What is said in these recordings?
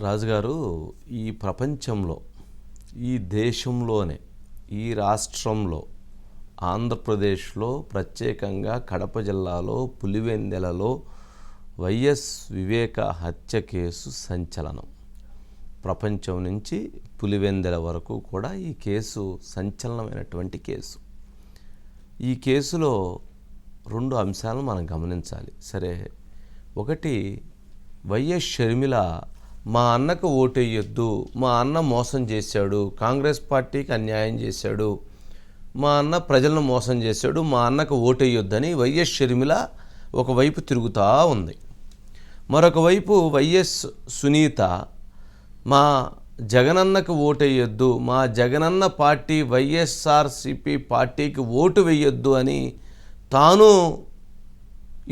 రాజుగారు ఈ ప్రపంచంలో ఈ దేశంలోనే ఈ రాష్ట్రంలో ఆంధ్రప్రదేశ్లో ప్రత్యేకంగా కడప జిల్లాలో పులివెందెలలో వైఎస్ వివేక హత్య కేసు సంచలనం. ప్రపంచం నుంచి పులివెందెల వరకు కూడా ఈ కేసు సంచలనమైనటువంటి కేసు. ఈ కేసులో రెండు అంశాలను మనం గమనించాలి. సరే ఒకటి వైఎస్ షర్మిల మా అన్నకు ఓటేయొద్దు మా అన్న మోసం చేశాడు కాంగ్రెస్ పార్టీకి అన్యాయం చేశాడు మా అన్న ప్రజలను మోసం చేశాడు మా అన్నకు ఓటేయొద్దని వైఎస్ షర్మిల ఒకవైపు తిరుగుతూ ఉంది. మరొక వైపు వైఎస్ సునీత మా జగనన్నకు ఓటేయొద్దు మా జగనన్న పార్టీ వైఎస్ఆర్సిపి పార్టీకి ఓటు వేయొద్దు అని తాను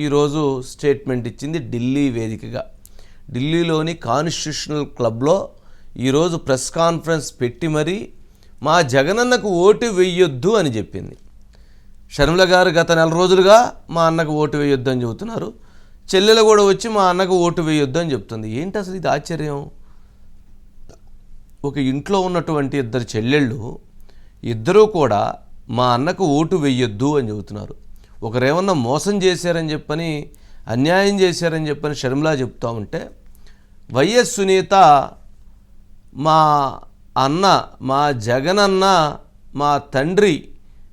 ఈరోజు స్టేట్మెంట్ ఇచ్చింది ఢిల్లీ వేదికగా. ఢిల్లీలోని కాన్స్టిట్యూషనల్ క్లబ్లో ఈరోజు ప్రెస్ కాన్ఫరెన్స్ పెట్టి మరీ మా జగనన్నకు ఓటు వేయొద్దు అని చెప్పింది. షర్మిల గారు గత నెల రోజులుగా మా అన్నకు ఓటు వేయొద్దు అని చెబుతున్నారు. చెల్లెలు కూడా వచ్చి మా అన్నకు ఓటు వేయొద్దు అని చెప్తుంది. ఏంటి అసలు ఇది ఆశ్చర్యం? ఒక ఇంట్లో ఉన్నటువంటి ఇద్దరు చెల్లెళ్ళు ఇద్దరూ కూడా మా అన్నకు ఓటు వెయ్యొద్దు అని చెబుతున్నారు. ఒకరేమన్నా మోసం చేశారని చెప్పని అన్యాయం చేశారని చెప్పని షర్మిలా చెప్తా ఉంటే వైఎస్ సునీత మా అన్న మా జగనన్న మా తండ్రి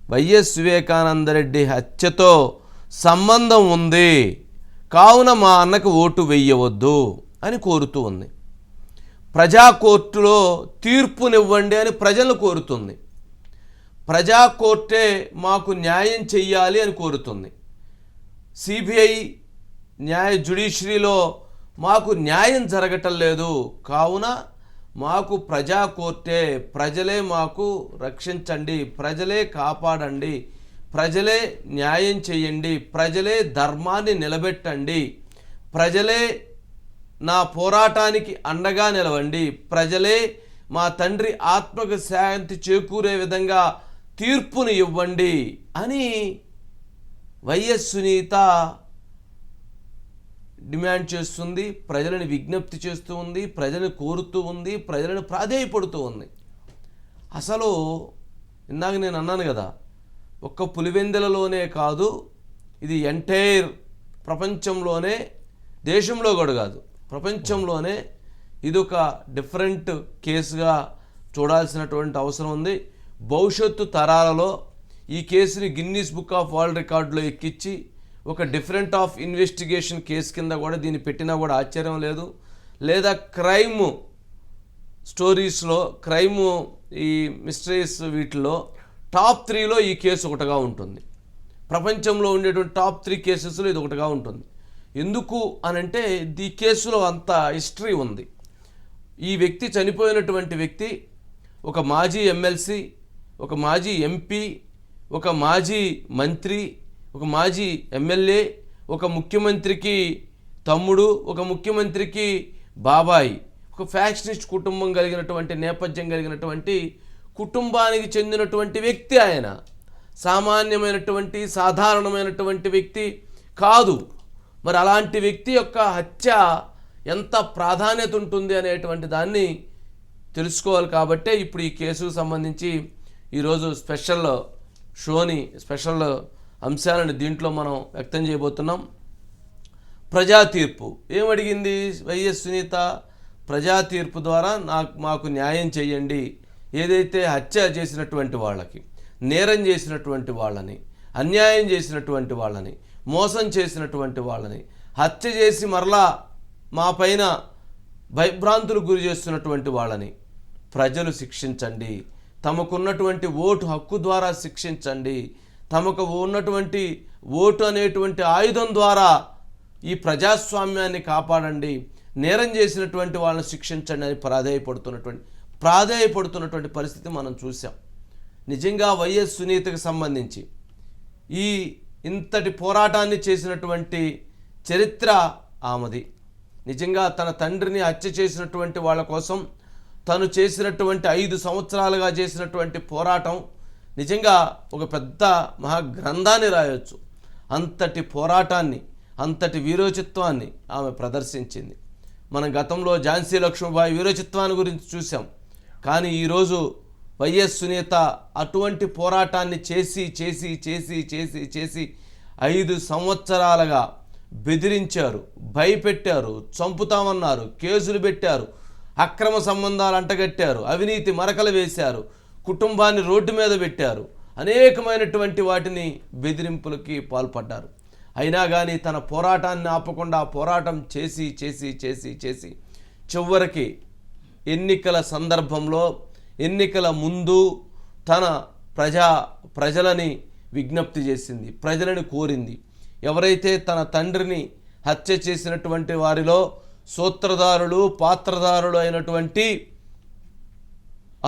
వైఎస్ వివేకానందరెడ్డి హత్యతో సంబంధం ఉంది. కావున మా అన్నకు ఓటు వెయ్యవద్దు అని కోరుతూ ఉంది. ప్రజా కోర్టులో తీర్పునివ్వండి అని ప్రజలు కోరుతుంది. ప్రజా కోర్టే మాకు న్యాయం చెయ్యాలి అని కోరుతుంది. సిబిఐ న్యాయ జ్యుడిషరీలో మాకు న్యాయం జరగటం లేదు. కావున మాకు ప్రజా కోర్టే ప్రజలే మాకు రక్షించండి ప్రజలే కాపాడండి ప్రజలే న్యాయం చేయండి ప్రజలే ధర్మాన్ని నిలబెట్టండి ప్రజలే నా పోరాటానికి అండగా నిలవండి ప్రజలే మా తండ్రి ఆత్మకు శాంతి చేకూరే విధంగా తీర్పుని ఇవ్వండి అని వైఎస్ సునీత డిమాండ్ చేస్తుంది ప్రజలను విజ్ఞప్తి చేస్తూ ఉంది ప్రజలను కోరుతూ ఉంది ప్రజలను ప్రాధేయపడుతూ ఉంది. అసలు ఇందాక నేను అన్నాను కదా ఒక్క పులివెందెలలోనే కాదు ఇది ఎంటైర్ ప్రపంచంలోనే దేశంలో కూడా కాదు ప్రపంచంలోనే ఇది ఒక డిఫరెంట్ కేసుగా చూడాల్సినటువంటి అవసరం ఉంది. భవిష్యత్తు తరాలలో ఈ కేసుని గిన్నీస్ బుక్ ఆఫ్ వరల్డ్ రికార్డులో ఎక్కించి ఒక డిఫరెంట్ ఆఫ్ ఇన్వెస్టిగేషన్ కేసు కింద కూడా దీన్ని పెట్టినా కూడా ఆశ్చర్యం లేదు. లేదా క్రైమ్ స్టోరీస్లో క్రైమ్ ఈ మిస్టరీస్ వీటిలో టాప్ త్రీలో ఈ కేసు ఒకటిగా ఉంటుంది. ప్రపంచంలో ఉండేటువంటి టాప్ త్రీ కేసెస్లో ఇది ఒకటిగా ఉంటుంది. ఎందుకు అనంటే ఈ కేసులో అంత హిస్టరీ ఉంది. ఈ వ్యక్తి చనిపోయినటువంటి వ్యక్తి ఒక మాజీ ఎమ్మెల్సీ ఒక మాజీ ఎంపీ ఒక మాజీ మంత్రి ఒక మాజీ ఎమ్మెల్యే ఒక ముఖ్యమంత్రికి తమ్ముడు ఒక ముఖ్యమంత్రికి బాబాయి. ఒక ఫ్యాక్షనిస్ట్ కుటుంబం కలిగినటువంటి నేపథ్యం కలిగినటువంటి కుటుంబానికి చెందినటువంటి వ్యక్తి ఆయన. సామాన్యమైనటువంటి సాధారణమైనటువంటి వ్యక్తి కాదు. మరి అలాంటి వ్యక్తి యొక్క హత్య ఎంత ప్రాధాన్యత ఉంటుంది అనేటువంటి దాన్ని తెలుసుకోవాలి కాబట్టే ఇప్పుడు ఈ కేసుకు సంబంధించి ఈరోజు స్పెషల్ షోని స్పెషల్ అంశాలను దీంట్లో మనం వ్యక్తం చేయబోతున్నాం. ప్రజా తీర్పు ఏమడిగింది వైఎస్ సునీత? ప్రజా తీర్పు ద్వారా నాకు మాకు న్యాయం చేయండి. ఏదైతే హత్య చేసినటువంటి వాళ్ళకి నేరం చేసినటువంటి వాళ్ళని అన్యాయం చేసినటువంటి వాళ్ళని మోసం చేసినటువంటి వాళ్ళని హత్య చేసి మరలా మా పైన భయభ్రాంతులు గురి చేస్తున్నటువంటి వాళ్ళని ప్రజలు శిక్షించండి. తమకున్నటువంటి ఓటు హక్కు ద్వారా శిక్షించండి. తమకు ఉన్నటువంటి ఓటు అనేటువంటి ఆయుధం ద్వారా ఈ ప్రజాస్వామ్యాన్ని కాపాడండి. నేరం చేసినటువంటి వాళ్ళని శిక్షించండి అని ప్రాధేయపడుతున్నటువంటి ప్రాధేయపడుతున్నటువంటి పరిస్థితి మనం చూసాం నిజంగా వైఎస్ సునీతకు సంబంధించి ఈ ఇంతటి పోరాటాన్ని చేసినటువంటి చరిత్ర ఆమెది. నిజంగా తన తండ్రిని హత్య చేసినటువంటి వాళ్ళ కోసం తను చేసినటువంటి ఐదు సంవత్సరాలుగా చేసినటువంటి పోరాటం నిజంగా ఒక పెద్ద మహాగ్రంథాన్ని రాయొచ్చు. అంతటి పోరాటాన్ని అంతటి వీరోచిత్వాన్ని ఆమె ప్రదర్శించింది. మనం గతంలో ఝాన్సీ లక్ష్మీబాయి వీరోచిత్వాన్ని గురించి చూసాం కానీ ఈరోజు వైఎస్ సునీత అటువంటి పోరాటాన్ని చేసి చేసి చేసి చేసి చేసి ఐదు సంవత్సరాలుగా బెదిరించారు భయపెట్టారు చంపుతామన్నారు కేసులు పెట్టారు అక్రమ సంబంధాలు అంటగట్టారు అవినీతి మరకలు వేశారు కుటుంబాన్ని రోడ్డు మీద పెట్టారు. అనేకమైనటువంటి వాటిని బెదిరింపులకి పాల్పడ్డారు. అయినా కానీ తన పోరాటాన్ని ఆపకుండా పోరాటం చేసి చేసి చేసి చేసి చివరికి ఎన్నికల సందర్భంలో ఎన్నికల ముందు తన ప్రజా ప్రజలని విజ్ఞప్తి చేసింది ప్రజలని కోరింది. ఎవరైతే తన తండ్రిని హత్య చేసినటువంటి వారిలో సూత్రధారులు పాత్రధారులు అయినటువంటి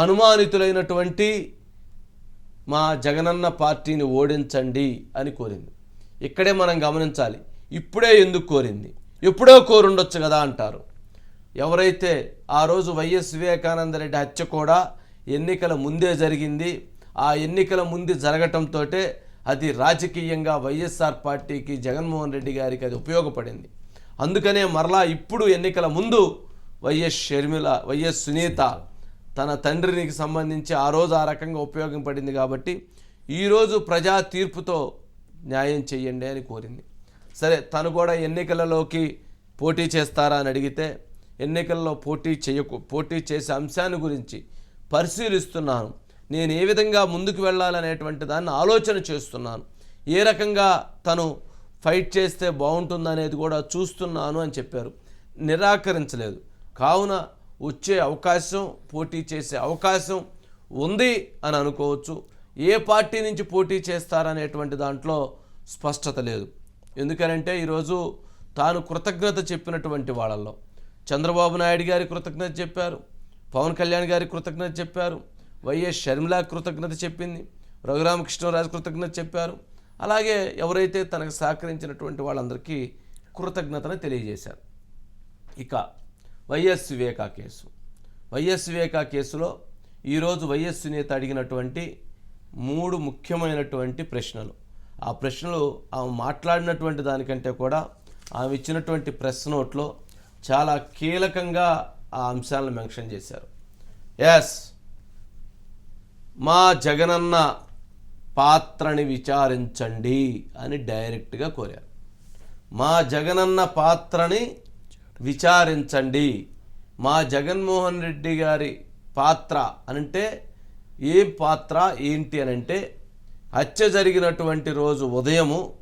అనుమానితులైనటువంటి మా జగనన్న పార్టీని ఓడించండి అని కోరింది. ఇక్కడే మనం గమనించాలి ఇప్పుడే ఎందుకు కోరింది? ఎప్పుడో కోరుండొచ్చు కదా అంటారు. ఎవరైతే ఆ రోజు వైఎస్ వివేకానంద రెడ్డి హత్య కూడా ఎన్నికల ముందే జరిగింది ఆ ఎన్నికల ముందు జరగటంతో అది రాజకీయంగా వైఎస్ఆర్ పార్టీకి జగన్మోహన్ రెడ్డి గారికి అది ఉపయోగపడింది. అందుకనే మరలా ఇప్పుడు ఎన్నికల ముందు వైఎస్ షర్మిల వైఎస్ సునీత తన తండ్రికి సంబంధించి ఆ రోజు ఆ రకంగా ఉపయోగపడింది కాబట్టి ఈరోజు ప్రజా తీర్పుతో న్యాయం చేయండి అని కోరింది. సరే తను కూడా ఎన్నికలలోకి పోటీ చేస్తారా అని అడిగితే ఎన్నికల్లో పోటీ చేయకు పోటీ చేసే అంశాన్ని గురించి పరిశీలిస్తున్నాను. నేను ఏ విధంగా ముందుకు వెళ్ళాలనేటువంటి దాన్ని ఆలోచన చేస్తున్నాను. ఏ రకంగా తను ఫైట్ చేస్తే బాగుంటుందనేది కూడా చూస్తున్నాను అని చెప్పారు. నిరాకరించలేదు. కావున వచ్చే అవకాశం పోటీ చేసే అవకాశం ఉంది అని అనుకోవచ్చు. ఏ పార్టీ నుంచి పోటీ చేస్తారనేటువంటి దాంట్లో స్పష్టత లేదు. ఎందుకనంటే ఈరోజు తాను కృతజ్ఞత చెప్పినటువంటి వాళ్ళల్లో చంద్రబాబు నాయుడు గారి కృతజ్ఞత చెప్పారు పవన్ కళ్యాణ్ గారి కృతజ్ఞత చెప్పారు వైఎస్ షర్మిల కృతజ్ఞత చెప్పింది రఘురామకృష్ణరాజు కృతజ్ఞత చెప్పారు. అలాగే ఎవరైతే తనకు సహకరించినటువంటి వాళ్ళందరికీ కృతజ్ఞతను తెలియజేశారు. ఇక YS Viveka case. YS Viveka కేసులో ఈరోజు వైఎస్ నేత అడిగినటువంటి మూడు ముఖ్యమైనటువంటి ప్రశ్నలు. ఆ ప్రశ్నలు ఆమె మాట్లాడినటువంటి దానికంటే కూడా ఆమె ఇచ్చినటువంటి ప్రెస్ నోట్లో చాలా కీలకంగా ఆ అంశాలను మెన్షన్ చేశారు. ఎస్ మా జగనన్న పాత్రని విచారించండి అని డైరెక్ట్గా కోరారు. మా జగనన్న పాత్రని విచారించండి. మా జగన్మోహన్ రెడ్డి గారి పాత్ర అనంటే ఏ పాత్ర ఏంటి అనంటే హత్య జరిగినటువంటి రోజు ఉదయము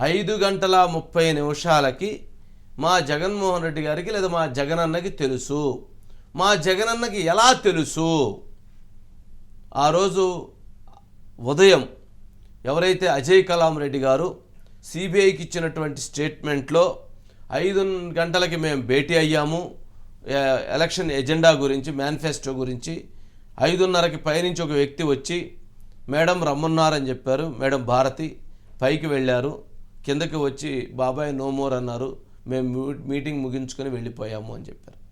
ఐదు గంటల ముప్పై నిమిషాలకి మా జగన్మోహన్ రెడ్డి గారికి లేదా మా జగనన్నకి తెలుసు. మా జగనన్నకి ఎలా తెలుసు? ఆ రోజు ఉదయం ఎవరైతే అజయ్ కలాం రెడ్డి గారు సిబిఐకి ఇచ్చినటువంటి స్టేట్మెంట్లో ఐదు గంటలకి మేము భేటీ అయ్యాము. ఎలక్షన్ ఎజెండా గురించి మేనిఫెస్టో గురించి. ఐదున్నరకి పైనుంచి ఒక వ్యక్తి వచ్చి మేడం రమ్మన్నారని చెప్పారు. మేడం భారతి పైకి వెళ్ళారు. కిందకి వచ్చి బాబాయ్ నో మోర్ అన్నారు. మేము మీటింగ్ ముగించుకొని వెళ్ళిపోయాము అని చెప్పారు.